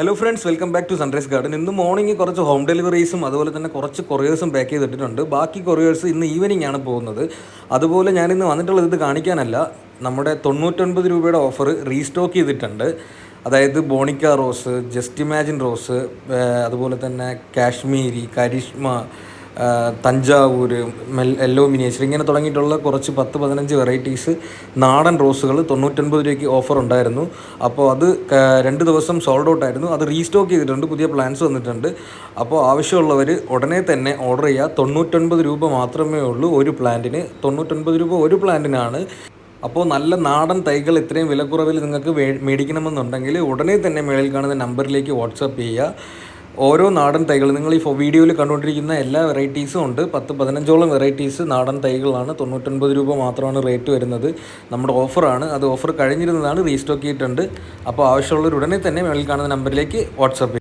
Hello friends welcome back to Sunrise Garden ഇന്ന് morning കുറച്ച് home ഡെലിവറീസും അതുപോലെ തന്നെ കുറച്ച് കൊറിയേഴ്സും പാക്ക് ചെയ്തിട്ടുണ്ട് ബാക്കി കൊറിയേഴ്സ് ഇന്ന് ഈവനിങ് ആണ് പോകുന്നത്. അതുപോലെ ഞാൻ ഇന്ന് വന്നിട്ടുള്ളത് ഇത് കാണിക്കാനല്ല. നമ്മുടെ തൊണ്ണൂറ്റൊൻപത് രൂപയുടെ ഓഫർ റീസ്റ്റോക്ക് ചെയ്തിട്ടുണ്ട്. അതായത് Bonica rose just imagine rose അതുപോലെ തന്നെ കാശ്മീരി കരിഷ്മ തഞ്ചാവൂർ മെൽ യെല്ലോ മിനിയേച്ചർ ഇങ്ങനെ തുടങ്ങിയിട്ടുള്ള കുറച്ച് പത്ത് പതിനഞ്ച് വെറൈറ്റീസ് നാടൻ റോസുകൾ തൊണ്ണൂറ്റൊൻപത് രൂപയ്ക്ക് ഓഫർ ഉണ്ടായിരുന്നു. അപ്പോൾ അത് രണ്ട് ദിവസം സോൾഡ് ഔട്ട് ആയിരുന്നു. അത് റീസ്റ്റോക്ക് ചെയ്തിട്ടുണ്ട്. പുതിയ പ്ലാൻസ് വന്നിട്ടുണ്ട്. അപ്പോൾ ആവശ്യമുള്ളവർ ഉടനെ തന്നെ ഓർഡർ ചെയ്യുക. തൊണ്ണൂറ്റൊൻപത് രൂപ മാത്രമേ ഉള്ളൂ ഒരു പ്ലാന്റിന്. തൊണ്ണൂറ്റൊൻപത് രൂപ ഒരു പ്ലാന്റിനാണ്. അപ്പോൾ നല്ല നാടൻ തൈകൾ ഇത്രയും വിലക്കുറവിൽ നിങ്ങൾക്ക് മേടിക്കണമെന്നുണ്ടെങ്കിൽ ഉടനെ തന്നെ മേളിൽ കാണുന്ന നമ്പറിലേക്ക് വാട്സപ്പ് ചെയ്യുക. ഓരോ നാടൻ തൈകൾ നിങ്ങൾ ഈ വീഡിയോയിൽ കണ്ടുകൊണ്ടിരിക്കുന്ന എല്ലാ വെറൈറ്റീസും ഉണ്ട്. പത്ത് പതിനഞ്ചോളം വെറൈറ്റീസ് നാടൻ തൈകളാണ്. തൊണ്ണൂറ്റൊൻപത് രൂപ മാത്രമാണ് റേറ്റ് വരുന്നത്. നമ്മുടെ ഓഫറാണ്. അത് ഓഫർ കഴിഞ്ഞിരുന്നതാണ് റീസ്റ്റോക്ക് ചെയ്തിട്ടുണ്ട്. അപ്പോൾ ആവശ്യമുള്ളവർ ഉടനെ തന്നെ മേളിൽ കാണുന്ന നമ്പറിലേക്ക് വാട്സപ്പ്